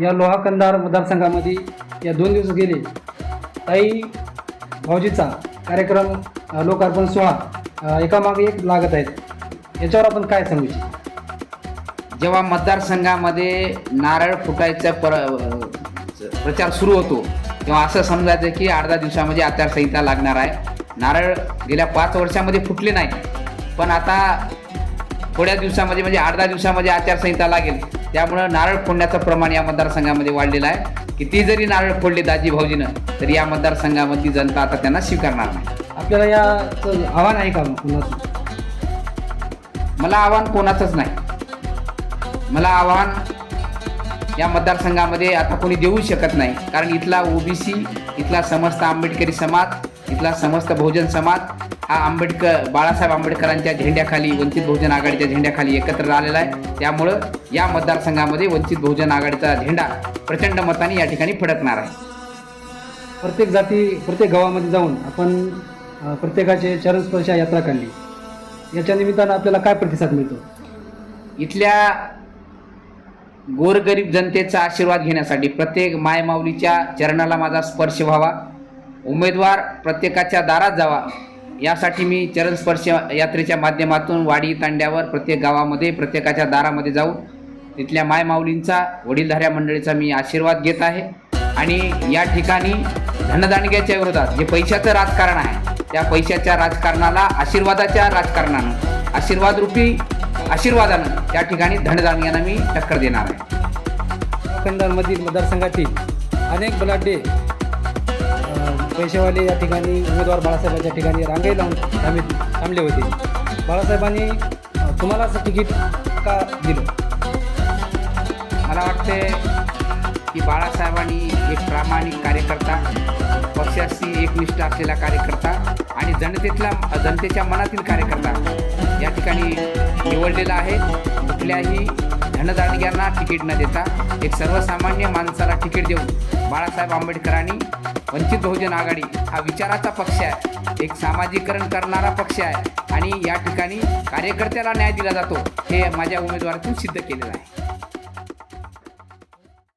या लोहा कंधार मतदारसंघामध्ये या दोन दिवस गेले. ताई भाऊजीचा कार्यक्रम लोकार्पण सोहळा एकामागे एक लागत आहेत. याच्यावर आपण काय सांगू इच्छित? जेव्हा मतदारसंघामध्ये नारळ फुटायचा पर प्रचार सुरू होतो तेव्हा असं समजायचं की अर्धा दिवसामध्ये आचारसंहिता लागणार आहे. नारळ गेल्या पाच वर्षामध्ये फुटले नाही. पण आता थोड्या दिवसामध्ये म्हणजे अर्धा दिवसामध्ये आचारसंहिता लागेल. त्यामुळं नारळ फोडण्याचं प्रमाण या मतदारसंघामध्ये वाढलेलं आहे. किती जरी नारळ फोडले दाजी भाऊजीनं तरी या मतदारसंघामधली जनता आता त्यांना स्वीकारणार नाही. आपल्याला याचं आव्हान आहे का कुणाचं? मला आव्हान कोणाचंच नाही. मला आव्हान या मतदारसंघामध्ये आता कोणी देऊ शकत नाही. कारण इथला ओबीसी इथला समस्त आंबेडकरी समाज इथला समस्त बहुजन समाज हा आंबेडकर बाळासाहेब आंबेडकरांच्या झेंड्याखाली वंचित बहुजन आघाडीच्या झेंड्याखाली एकत्र आलेला आहे. त्यामुळं या मतदारसंघामध्ये वंचित बहुजन आघाडीचा झेंडा प्रचंड मताने या ठिकाणी फडकणार आहे. प्रत्येक जाती प्रत्येक गावामध्ये जाऊन आपण प्रत्येकाचे चरणस्पर्शा यात्रा काढली. याच्या निमित्तानं आपल्याला काय प्रतिसाद मिळतो? इथल्या गोरगरीब जनतेचा आशीर्वाद घेण्यासाठी प्रत्येक मायमाऊलीच्या चरणाला माझा स्पर्श व्हावा. उमेदवार प्रत्येकाच्या दारात जावा. यासाठी मी चरणस्पर्श यात्रेच्या माध्यमातून वाडी तांड्यावर प्रत्येक गावामध्ये प्रत्येकाच्या दारामध्ये जाऊन तिथल्या मायमाऊलींचा वडीलधाऱ्या मंडळीचा मी आशीर्वाद घेत आहे. आणि या ठिकाणी धनदांडग्याच्या विरोधात जे पैशाचं राजकारण आहे त्या पैशाच्या राजकारणाला आशीर्वादाच्या राजकारणानं आशीर्वादरूपी आशीर्वादानं त्या ठिकाणी धनदांडग्यांना मी टक्कर देणार आहे. कंधारमधील मतदारसंघातील अनेक बलाढ्य पैसेवाले या ठिकाणी उमेदवार बाळासाहेबांच्या ठिकाणी रांगे लावून थांबे थांबले होते. बाळासाहेबांनी तुम्हाला असं तिकीट का दिलं? मला वाटते की बाळासाहेबांनी एक प्रामाणिक कार्यकर्ता पक्षाशी एकनिष्ठ असलेला कार्यकर्ता आणि जनतेतला जनतेच्या मनातील कार्यकर्ता या ठिकाणी निवडलेला आहे. कुठल्याही धनदांडग्यांना तिकीट न देता एक सर्वसामान्य माणसाला तिकीट देऊन बाळासाहेब आंबेडकरांनी वंचित बहुजन आघाडी हा विचाराचा पक्ष आहे. एक सामाजिकरण करणारा पक्ष आहे आणि या ठिकाणी कार्यकर्त्याला न्याय दिला जातो हे माझ्या उमेदवारातून सिद्ध केलेलं आहे.